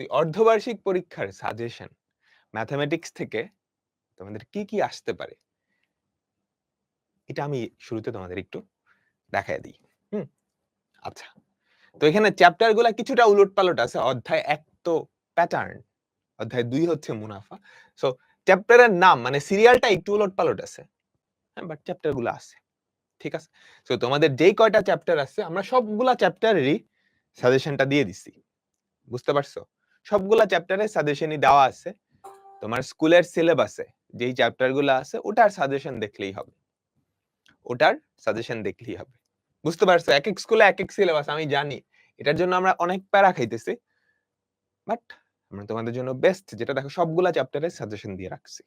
তুই অর্ধবার্ষিক পরীক্ষার suggestion mathematics থেকে তোমাদের কি কি আসতে পারে? এটা আমি শুরুতে তোমাদের একটু দেখায় দিই। হুম? আচ্ছা। তো এখানে চ্যাপ্টারগুলা কিছুটা উলট পালট আছে। অধ্যায় এক তো প্যাটার্ন অধ্যায় দুই হচ্ছে মুনাফা। সো চ্যাপ্টারের নাম মানে সিরিয়ালটা একটু উলট পালট আছে। হ্যাঁ বাট চ্যাপ্টারগুলো আছে। ঠিক আছে? তো তোমাদের যেই কয়টা চ্যাপ্টার আছে, আমরা সবগুলা চ্যাপ্টারেরই সাজেশনটা দিয়ে দিছি। বুঝতে পারছ? সবগুলা চ্যাপ্টারে সাজেশনই দেওয়া আছে। তোমার স্কুলের সিলেবাসে যেই চ্যাপ্টারগুলো আছে, ওটার সাজেশন দেখলেই হবে। ওটার সাজেশন দেখলেই হবে। বুঝতে পারছ? এক এক স্কুলে এক এক সিলেবাস আমি জানি। এটার জন্য আমরা অনেক প্যারা খাইতেছি। বাট আমরা তোমাদের জন্য বেস্ট যেটা দেখো, সবগুলা চ্যাপ্টারে সাজেশন দিয়ে রাখছি।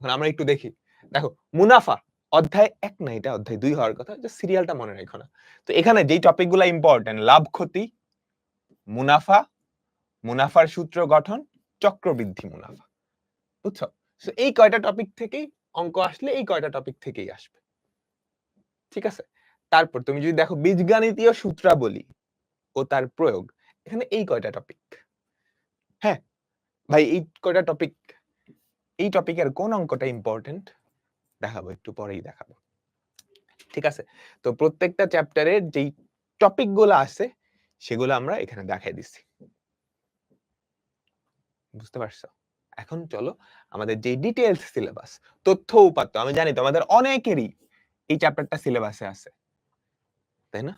এখন আমরা একটু দেখি। দেখো, মুনাফা, অধ্যায় এক না, এটা অধ্যায় দুই হওয়ার কথা যে সিরিয়ালটা মনে রাখো না। তো এখানে যেই টপিকগুলা ইম্পর্টেন্ট লাভ ক্ষতি মুনাফা মুনাফার সূত্র গঠন, চক্রবৃদ্ধি মুনাফা। বুঝছ? এই কয়টা টপিক থেকেই অঙ্ক আসলে এই কয়টা টপিক থেকেই আসবে। ঠিক আছে? তারপর তুমি যদি দেখো বীজগাণিতীয় সূত্রাবলী ও তার প্রয়োগ, এখানে এই কয়টা টপিক হ্যাঁ ভাই, এই কয়টা টপিক এই টপিকের কোন অঙ্কটা ইম্পর্টেন্ট দেখাবো, একটু পরেই দেখাবো। ঠিক আছে? তো প্রত্যেকটা চ্যাপ্টারের যেই টপিকগুলো আছে, সেগুলো আমরা এখানে দেখাই দিচ্ছি। বুঝতে পারছ? এখন চলো আমাদের যে ডিটেলস সিলেবাস তথ্য উপাত্ত, আমি জানি তোমাদের অনেকেরই এই চ্যাপ্টারটা সিলেবাসে আছে, তাই না?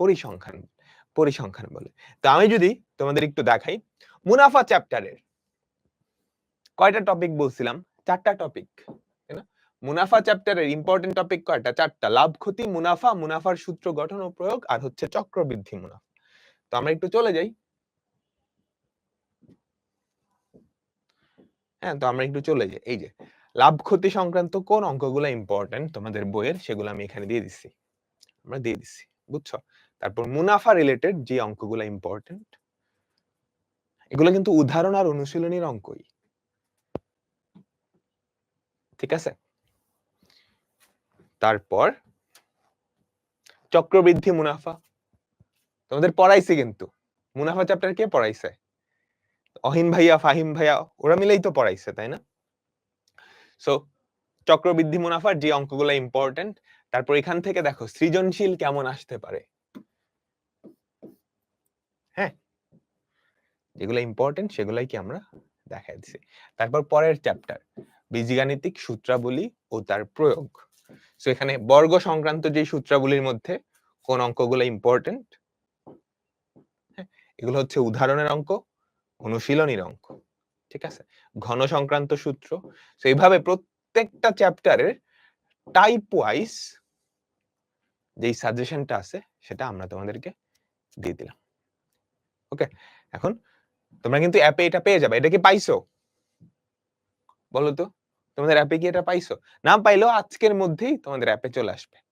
পরিসংখ্যান পরিসংখ্যান বলে। তো আমি যদি তোমাদের একটু দেখাই, মুনাফা চ্যাপ্টারের কয়টা টপিক বলছিলাম? চারটা টপিক তাই না? মুনাফা চ্যাপ্টারের ইম্পর্টেন্ট টপিক কয়টা? চারটা। লাভ, ক্ষতি, মুনাফা, মুনাফার সূত্র গঠন ও প্রয়োগ, আর হচ্ছে চক্রবৃদ্ধি মুনাফা। তো আমরা একটু চলে যাই। হ্যাঁ তো আমরা একটু চলে যাই। এই যে, লাভ ক্ষতি সংক্রান্ত কোন অঙ্কগুলো ইম্পর্টেন্ট তোমাদের বইয়ের সেগুলো আমি এখানে দিয়ে দিচ্ছি। আমরা দিয়ে দিচ্ছি, বুঝছ? তারপর মুনাফা রিলেটেড যে অঙ্কগুলো ইম্পর্টেন্ট এগুলো কিন্তু উদাহরণ আর অনুশীলনীর অঙ্কই। ঠিক আছে? তারপর চক্রবৃদ্ধি মুনাফা। তোমাদের পড়াইছে কিন্তু। মুনাফা চ্যাপ্টার কে পড়াইছে? অহিন ভাইয়া, ফাহিম ভাইয়া, ওরা মিলেই তো পড়াইছে, তাই না? সো চক্রবৃদ্ধি মুনাফার যে অঙ্কগুলো ইম্পর্টেন্ট তারপর এখান থেকে দেখো সৃজনশীল কেমন আসতে পারে? হ্যাঁ। যেগুলো ইম্পর্টেন্ট সেগুলাই কি আমরা দেখাই দিছি তারপর পরের চ্যাপ্টার বীজগাণিতিক সূত্রাবলী ও তার প্রয়োগ। সো এখানে বর্গ সংক্রান্ত যে সূত্রাবলীর মধ্যে কোন অঙ্কগুলো ইম্পর্টেন্ট এগুলো হচ্ছে উদাহরণের অঙ্ক অনুশীলনীর অঙ্ক ঠিক আছে? ঘন সংক্রান্ত সূত্র। তো এইভাবে প্রত্যেকটা চ্যাপ্টারের টাইপ ওয়াইজ যেই সাজেশনটা আছে, সেটা আমরা তোমাদেরকে দিয়ে দিলাম। ওকে এখন তোমরা কিন্তু অ্যাপে এটা পেয়ে যাবে। এটা কি পাইছো? বলো তো, তোমাদের অ্যাপে কি এটা পাইছো? না পাইলেও আজকের মধ্যেই তোমাদের অ্যাপে চলে আসবে।